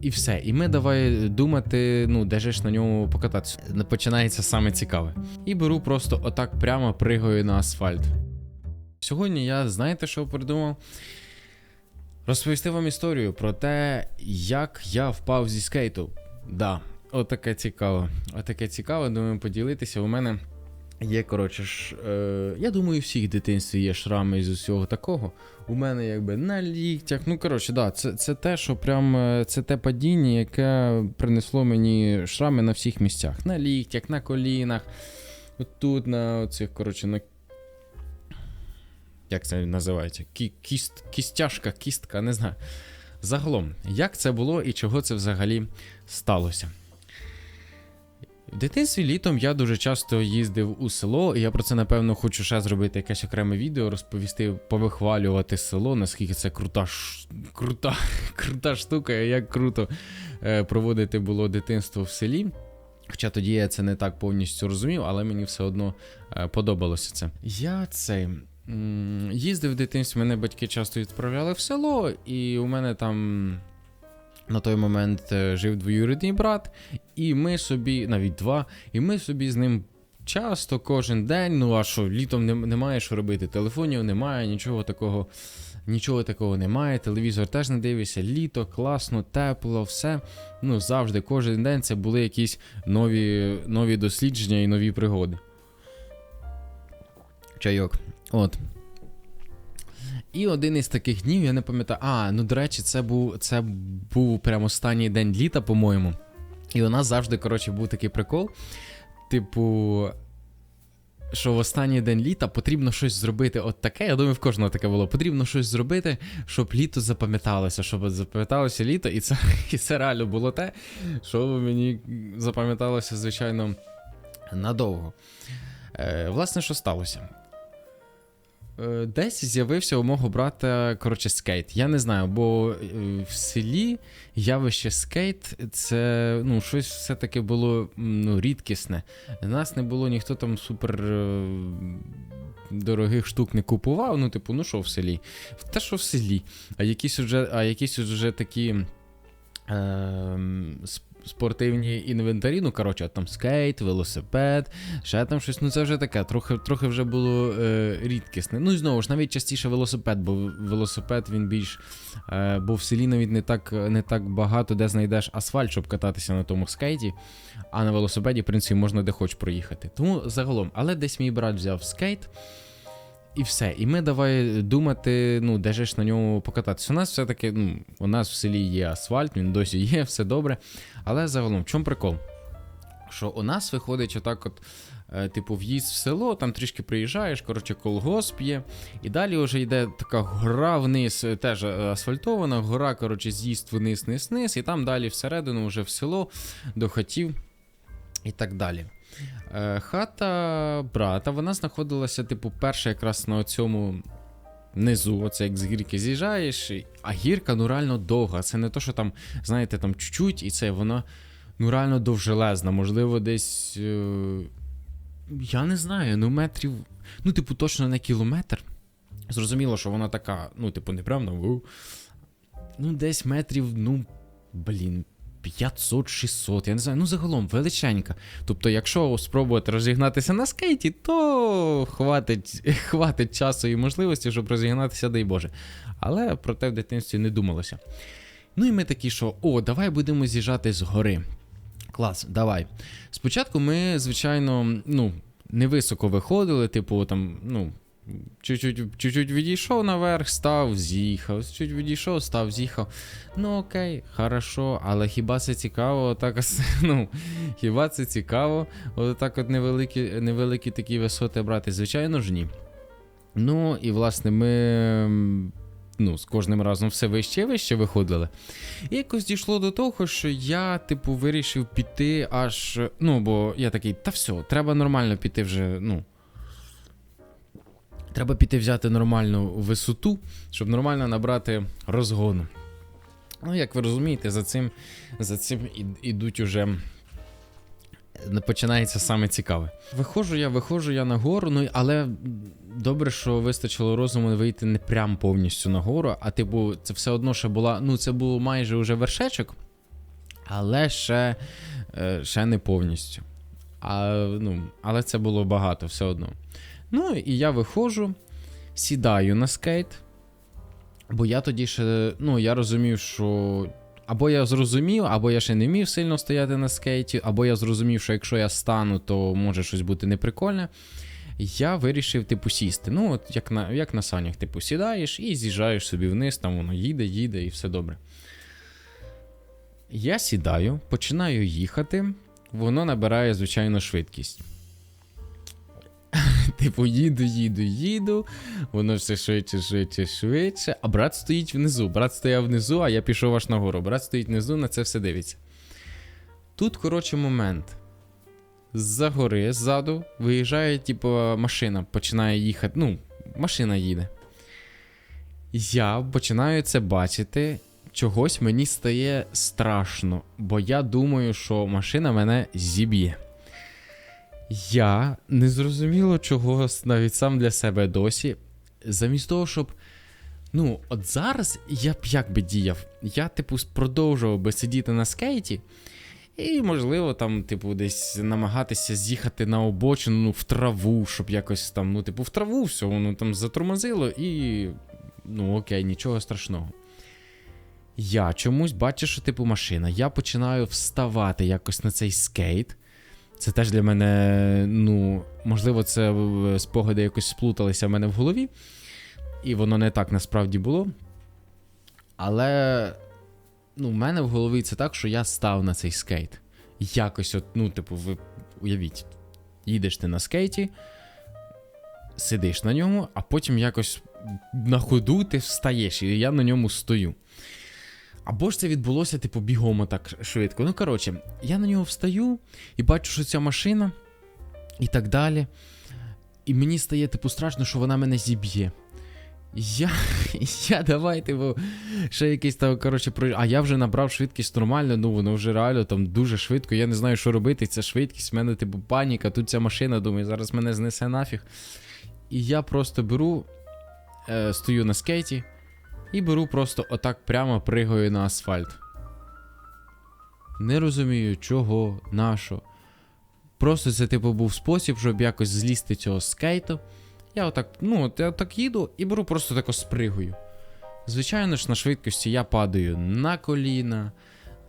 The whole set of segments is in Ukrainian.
І все. І ми давай думати, ну, де ж на ньому покататися. Починається саме цікаве. І беру просто отак прямо пригаю на асфальт. Сьогодні я, знаєте, що придумав? Розповісти вам історію про те, як я впав зі скейту. Да, отаке цікаво. Отаке цікаво, думаю, поділитися. У мене є, коротше, ж, е, я думаю, у всіх дитинстві є шрами з усього такого. У мене якби на ліктях. Ну, коротше, да, це, це те, що прям е, це те падіння, яке принесло мені шрами на всіх місцях. На ліктях, на колінах, тут, на оцих, коротше, на. Як це називається? Кі, кіст, кістяшка, кістка, не знаю. Загалом, як це було і чого це взагалі сталося? В дитинстві літом я дуже часто їздив у село, і я про це, напевно, хочу ще зробити якесь окреме відео, розповісти, повихвалювати село, наскільки це крута, ш... крута, крута штука, як круто е, проводити було дитинство в селі. Хоча тоді я це не так повністю розумів, але мені все одно е, подобалося це. Я цей. Їздив в дитинстві, мене батьки часто відправляли в село, і у мене там на той момент е, жив двоюрідний брат, і ми собі, навіть два, і ми собі з ним часто, кожен день, ну а що, літом не- немає що робити, телефонів немає, нічого такого. Нічого такого немає, телевізор теж не дивишся, літо, класно, тепло, все. Ну, завжди, кожен день це були якісь нові, нові дослідження і нові пригоди. Чайок. От. І один із таких днів, я не пам'ятаю. А, ну до речі, це був, це був прямо останній день літа, по-моєму. І у нас завжди, коротше, був такий прикол. Типу, що в останній день літа потрібно щось зробити от таке. Я думаю, в кожного таке було. Потрібно щось зробити, щоб літо запам'яталося, щоб запам'яталося літо, і це, і це реально було те, що мені запам'яталося, звичайно, надовго. Е, власне, що сталося? Е, Десь з'явився у мого брата, коротше, скейт. Я не знаю, бо е, в селі явище скейт це ну, щось все-таки було ну, рідкісне. Нас не було ніхто там супер е, дорогих штук не купував. Ну, типу, ну що в селі? Те, що в селі. А якісь уже, а якісь уже такі. Е, Спортивні інвентарі, ну коротше, там скейт, велосипед, ще там щось. Ну це вже таке, трохи, трохи вже було е, рідкісне. Ну і знову ж навіть частіше велосипед, бо велосипед він більш. Е, бо в селі навіть не так, не так багато де знайдеш асфальт, щоб кататися на тому скейті. А на велосипеді, в принципі, можна де хоч проїхати. Тому загалом, але десь мій брат взяв скейт. І все. І ми давай думати, ну, де ж на ньому покататися. У нас все-таки, ну, у нас в селі є асфальт, він досі є, все добре. Але загалом, в чому прикол? Що у нас виходить отак, от, е, типу, в'їзд в село, там трішки приїжджаєш, коротше, колгосп є. І далі вже йде така гора вниз, е, теж е, асфальтована, гора, коротше, з'їзд вниз, вниз, вниз, і там далі всередину вже в село, до хатів і так далі. Е, Хата брата, вона знаходилася, типу, перша якраз на цьому низу, оце як з гірки з'їжджаєш, а гірка ну реально довга. Це не то, що там, знаєте, там чуть-чуть, і це вона ну реально довжелезна. Можливо, десь. Е... Я не знаю, ну метрів. Ну, типу, точно не кілометр. Зрозуміло, що вона така, ну, типу, не прям «Ву». Ну, десь метрів, ну, блін, 500-600, я не знаю, ну загалом величенька. Тобто, якщо спробувати розігнатися на скейті, то хватить, хватить часу і можливості, щоб розігнатися, дай Боже. Але про те в дитинстві не думалося. Ну і ми такі, що о, давай будемо з'їжджати з гори. Клас, давай. Спочатку ми, звичайно, ну, невисоко виходили, типу, там, ну. Чуть-чуть, чуть-чуть відійшов наверх, став, з'їхав. Чуть відійшов, став, з'їхав. Ну окей, хорошо, але хіба це цікаво? Так, ну, хіба це цікаво? От так от невеликі, невеликі такі висоти брати? Звичайно ж ні. Ну, і власне ми. Ну, з кожним разом все вище і вище виходили. І якось дійшло до того, що я, типу, вирішив піти аж. Ну, бо я такий, та все, треба нормально піти вже, ну. Треба піти взяти нормальну висоту, щоб нормально набрати розгону. Ну, як ви розумієте, за цим, за цим ідуть уже. Починається саме цікаве. Виходжу я, виходжу я на гору, ну але добре, що вистачило розуму вийти не прям повністю на гору, а типу, це все одно ще була. Ну, це було майже уже вершечок. але ще, е, ще не повністю. А, ну, але це було багато все одно. Ну, і я виходжу, сідаю на скейт. Бо я тоді ще, ну, я розумів, що. Або я зрозумів, або я ще не вмів сильно стояти на скейті, або я зрозумів, що якщо я стану, то може щось бути неприкольне. Я вирішив, типу, сісти. Ну, от як на як на санях, типу, сідаєш і з'їжджаєш собі вниз, там воно їде, їде і все добре. Я сідаю, починаю їхати, воно набирає, звичайно, швидкість. Типу, їду, їду, їду, воно все швидше, швидше, швидше. А брат стоїть внизу. Брат стояв внизу, а я пішов аж нагору. Брат стоїть внизу, на це все дивиться. Тут, коротше, момент. З-за гори, ззаду, виїжджає, типу, машина, починає їхати. Ну, машина їде. Я починаю це бачити. Чогось мені стає страшно, бо я думаю, що машина мене зіб'є. Я незрозуміло чого навіть сам для себе досі. Замість того, щоб. Ну, от зараз я б як би діяв. Я, типу, продовжував би сидіти на скейті, і, можливо, там, типу, десь намагатися з'їхати на обочину ну, в траву, щоб якось там, ну, типу, в траву все, воно там затормозило і. Ну, окей, нічого страшного. Я чомусь бачу, що типу машина. Я починаю вставати якось на цей скейт. Це теж для мене, ну, можливо, це е, спогади якось сплуталися в мене в голові, і воно не так насправді було. Але, ну, в мене в голові це так, що я став на цей скейт. Якось, от, ну, типу, ви уявіть, їдеш ти на скейті, сидиш на ньому, а потім якось на ходу ти встаєш, і я на ньому стою. Або ж це відбулося, типу, бігом так швидко. Ну, коротше, я на нього встаю і бачу, що ця машина і так далі. І мені стає, типу, страшно, що вона мене зіб'є. Я я давай, типу, ще якийсь там, коротше, про. А я вже набрав швидкість нормально, ну воно вже реально там дуже швидко. Я не знаю, що робити. Ця швидкість, в мене, типу, паніка, тут ця машина, думаю, зараз мене знесе нафіг. І я просто беру, е, стою на скейті. І беру просто отак прямо пригаю на асфальт. Не розумію, чого, нащо. Просто це, типу, був спосіб, щоб якось злізти цього скейту. Я отак, ну, от я отак їду і беру просто тако спригую. Звичайно ж, на швидкості я падаю на коліна,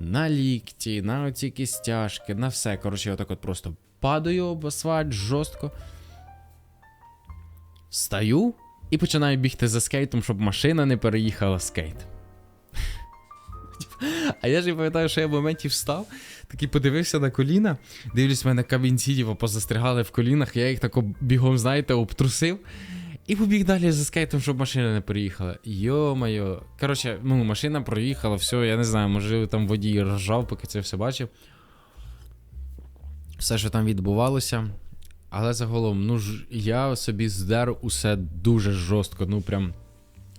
на лікті, на оці кістяшки, на все. Коротше, я отак от просто падаю об асфальт жорстко. Встаю і починаю бігти за скейтом, щоб машина не переїхала скейт. А я ж і пам'ятаю, що я в моменті встав, такий подивився на коліна, дивлюсь, в мене камінці типу, позастригали в колінах, я їх тако бігом, знаєте, обтрусив. І побіг далі за скейтом, щоб машина не переїхала. Йо-моє. Коротше, ну, машина проїхала, все, я не знаю, може там водій ржав, поки це все бачив. Все, що там відбувалося. Але загалом, ну ж я собі здер усе дуже жорстко. Ну прям.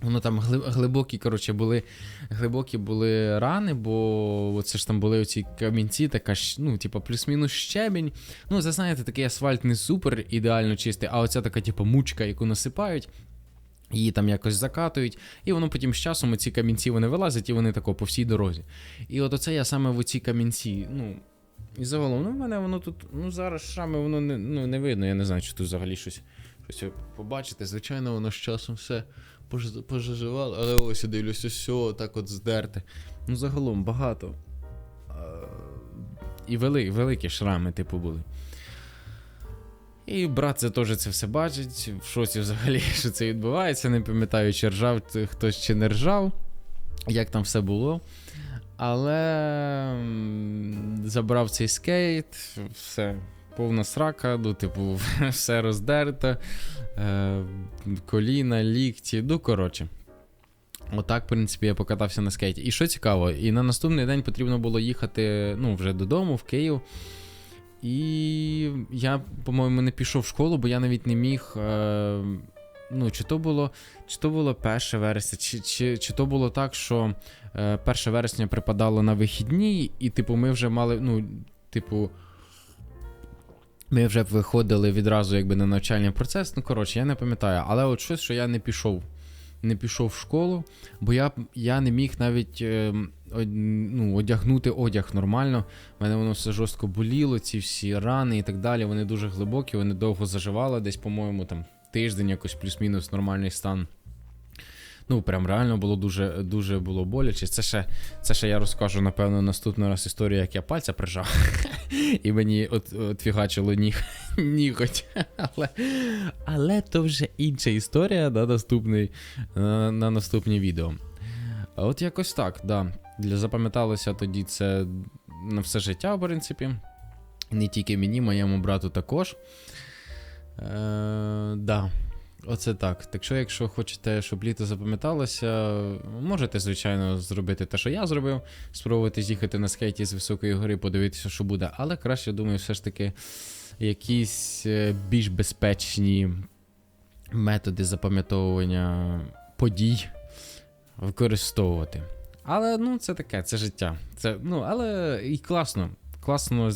Воно там глибокі, коротше, були глибокі були рани, бо це ж там були оці камінці, така ну, типу, плюс-мінус щебінь. Ну, це знаєте, такий асфальт не супер ідеально чистий, а оця така, типу, мучка, яку насипають. Її там якось закатують, і воно потім з часом ці камінці вони вилазять, і вони тако по всій дорозі. І от оце я саме в оці камінці, ну, і загалом, ну в мене воно тут, ну зараз шрами воно не ну, не видно. Я не знаю, чи тут взагалі щось щось побачите. Звичайно, воно з часом все пожежувало, але ось я дивлюся, все так от здерте. Ну, загалом багато. І вели, великі шрами, типу, були. І брат це теж це все бачить. В шоці взагалі, що це відбувається. Не пам'ятаю, чи ржав хтось чи не ржав, як там все було. Але забрав цей скейт, все, повна срака, ну, типу, все роздерто, е, коліна, лікті, ну, коротше. Отак, в принципі, я покатався на скейті. І що цікаво, і на наступний день потрібно було їхати ну, вже додому, в Київ. І я, по-моєму, не пішов в школу, бо я навіть не міг. Е, ну, Чи то було чи то було 1 вересня, чи чи, чи то було так, що е, 1 вересня припадало на вихідні, і, типу, ми вже мали. ну, типу, Ми вже виходили відразу якби на навчальний процес. Ну, коротше, я не пам'ятаю, але от щось, що я не пішов не пішов в школу, бо я, я не міг навіть е, ну, одягнути одяг нормально. У мене воно все жорстко боліло, ці всі рани і так далі. Вони дуже глибокі, вони довго заживали, десь, по-моєму, там тиждень, якось плюс-мінус нормальний стан. Ну, прям реально було дуже, дуже було боляче. Це ще, це ще я розкажу, напевно, наступний раз історію, як я пальця прижав. І мені от, от фігачило ніг, ніготь. Але, але то вже інша історія на наступний, на, на наступні відео. От якось так, да. Для запам'яталося тоді це на все життя, в принципі. Не тільки мені, моєму брату також. Да. Оце так. Так що, якщо хочете, щоб літо запам'яталося, можете, звичайно, зробити те, що я зробив, спробувати з'їхати на скейті з високої гори, подивитися, що буде. Але краще, думаю, все ж таки якісь е, більш безпечні методи запам'ятовування подій використовувати. Але ну, це таке, це життя. Це, ну, але і класно. Класно,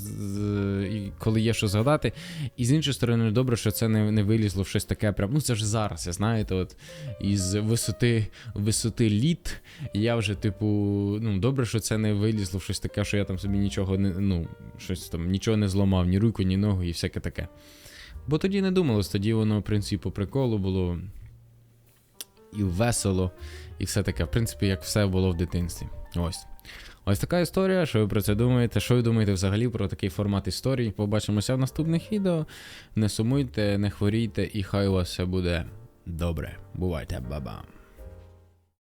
коли є що згадати. І з іншої сторони, добре, що це не, не вилізло в щось таке. Прям, ну це вже зараз, я знаєте, от із висоти, висоти літ. Я вже, типу, ну добре, що це не вилізло в щось таке, що я там собі нічого не ну, щось там, нічого не зламав, ні руку, ні ногу і всяке таке. Бо тоді не думалось, тоді воно, в принципі, по приколу було і весело, і все таке. В принципі, як все було в дитинстві. Ось. Ось така історія. Що ви про це думаєте? Що ви думаєте взагалі про такий формат історій? Побачимося в наступних відео. Не сумуйте, не хворійте, і хай у вас все буде добре. Бувайте, баба.